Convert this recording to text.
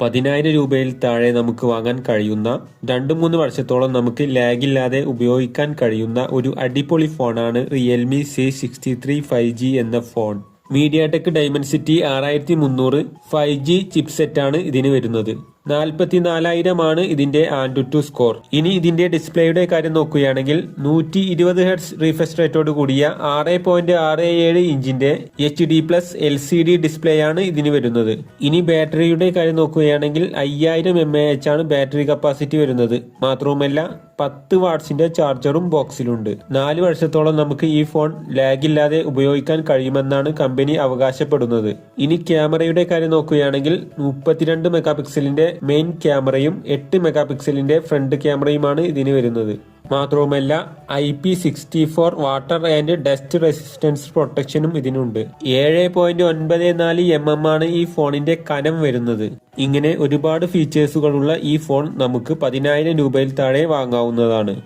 പതിനായിരം രൂപയിൽ താഴെ നമുക്ക് വാങ്ങാൻ കഴിയുന്ന രണ്ട് മൂന്ന് വർഷത്തോളം നമുക്ക് ലാഗില്ലാതെ ഉപയോഗിക്കാൻ കഴിയുന്ന ഒരു അടിപൊളി ഫോണാണ് Realme C sixty three five G എന്ന ഫോൺ. മീഡിയ ടെക് ഡൈമൻസിറ്റി ആറായിരത്തി മുന്നൂറ് ഫൈവ് ജി ചിപ്സെറ്റാണ് ഇതിന് വരുന്നത്. നാൽപ്പത്തിനാലായിരമാണ് ഇതിന്റെ ആൻഡു സ്കോർ. ഇനി ഇതിന്റെ ഡിസ്പ്ലേയുടെ കാര്യം നോക്കുകയാണെങ്കിൽ നൂറ്റി ഇരുപത് ഹെഡ്സ് റീഫ്രഷ് റേറ്റോട് കൂടിയ ആറ് പോയിന്റ് ആറ് ഏഴ് ഇഞ്ചിന്റെ H D plus L C D display ആണ് ഇതിന് വരുന്നത്. ഇനി ബാറ്ററിയുടെ കാര്യം നോക്കുകയാണെങ്കിൽ അയ്യായിരം എം എ എച്ച് ആണ് ബാറ്ററി കപ്പാസിറ്റി വരുന്നത്. മാത്രവുമല്ല പത്ത് വാട്ട്സിന്റെ ചാർജറും ബോക്സിലുണ്ട്. നാല് വർഷത്തോളം നമുക്ക് ഈ ഫോൺ ലാഗില്ലാതെ ഉപയോഗിക്കാൻ കഴിയുമെന്നാണ് കമ്പനി അവകാശപ്പെടുന്നത്. ഇനി ക്യാമറയുടെ കാര്യം നോക്കുകയാണെങ്കിൽ മുപ്പത്തിരണ്ട് മെഗാ പിക്സലിന്റെ മെയിൻ ക്യാമറയും എട്ട് മെഗാ പിക്സലിന്റെ ഫ്രണ്ട് ക്യാമറയുമാണ് ഇതിന് വരുന്നത്. മാത്രവുമല്ല I P sixty four water and dust resistance പ്രൊട്ടക്ഷനും ഇതിനുണ്ട്. ഏഴ് പോയിന്റ് ഒൻപത് നാല് എം എം ആണ് ഈ ഫോണിന്റെ കനം വരുന്നത്. ഇങ്ങനെ ഒരുപാട് ഫീച്ചേഴ്സുകളുള്ള ഈ ഫോൺ നമുക്ക് പതിനായിരം രൂപയിൽ താഴെ വാങ്ങാവുന്നതാണ്.